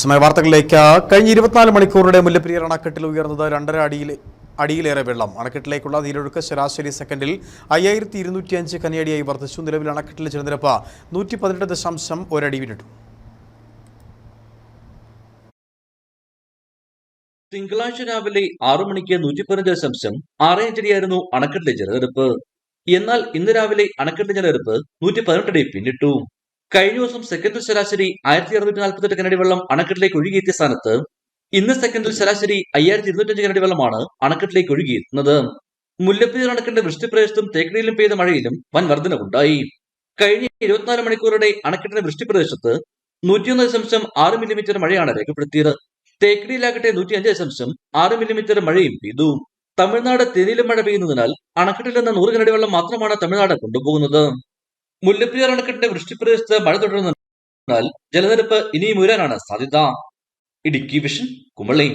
വിശദമായ വാർത്തകളിലേക്ക്. കഴിഞ്ഞ ഇരുപത്തിനാല് മണിക്കൂറുടെ മുല്ലപ്പെരിയാർ അണക്കെട്ടിൽ ഉയർന്നത് രണ്ടര അടിയിൽ അടിയിലേറെ വെള്ളം. അണക്കെട്ടിലേക്കുള്ള നീരൊഴുക്ക് ശരാശരി സെക്കൻഡിൽ അയ്യായിരത്തി ഇരുന്നൂറ്റി അഞ്ച് കനിയടിയായി വർദ്ധിച്ചു. നിലവിൽ അണക്കെട്ടിലെ ജലനിരപ്പ് നൂറ്റി പതിനെട്ട് ദശാംശം ഒരടി പിന്നിട്ടു തിങ്കളാഴ്ച രാവിലെ ആറു മണിക്ക് നൂറ്റി പതിനഞ്ച് ദശാംശം ആറ് അഞ്ചടിയായിരുന്നു അണക്കെട്ടിലെ ജലനിരപ്പ്. എന്നാൽ ഇന്ന് രാവിലെ അണക്കെട്ടിലെ ജലനിരപ്പ് നൂറ്റി പതിനെട്ടടി പിന്നിട്ടു. കഴിഞ്ഞ ദിവസം സെക്കൻഡിൽ ശരാശരി ആയിരത്തി അറുന്നൂറ്റി നാൽപ്പത്തെട്ട് കനടി വെള്ളം അണക്കെട്ടിലേക്ക് ഒഴുകിയെത്തിയ സ്ഥാനത്ത് ഇന്ന് സെക്കൻഡിൽ ശരാശരി അയ്യായിരത്തി ഇരുന്നൂറ്റഞ്ച് കനടി വെള്ളമാണ് അണക്കെട്ടിലേക്ക് ഒഴുകിയെത്തുന്നത് മുല്ലപ്പെരിയാർ അണക്കെട്ടിന്റെ വൃഷ്ടിപ്രദേശത്തും തേക്കടിയിലും പെയ്ത മഴയിലും വൻ വർധനവുണ്ടായി. കഴിഞ്ഞ ഇരുപത്തിനാല് മണിക്കൂറുടെ അണക്കെട്ടിന്റെ വൃഷ്ടിപ്രദേശത്ത് നൂറ്റിയൊന്ന് ദശാംശം ആറ് മില്ലിമീറ്റർ മഴയാണ് രേഖപ്പെടുത്തിയത്. തേക്കടിയിലാകട്ടെ നൂറ്റി അഞ്ച് ദശാംശം ആറ് മില്ലിമീറ്റർ മഴയും പെയ്തു. തമിഴ്നാട് തെന്നിലും മഴ പെയ്യുന്നതിനാൽ അണക്കെട്ടിൽ നിന്ന് നൂറ് കനടി വെള്ളം മാത്രമാണ് തമിഴ്നാട് കൊണ്ടുപോകുന്നത്. മുല്ലപ്പെരിയാർ അണക്കെട്ടിന്റെ വൃഷ്ടിപ്രദേശത്ത് മഴ തുടരുന്നതിനാൽ ജലനിരപ്പ് ഇനിയും ഉയരാനാണ് സാധ്യത. ഇടുക്കി വിഷൻ കുമളി.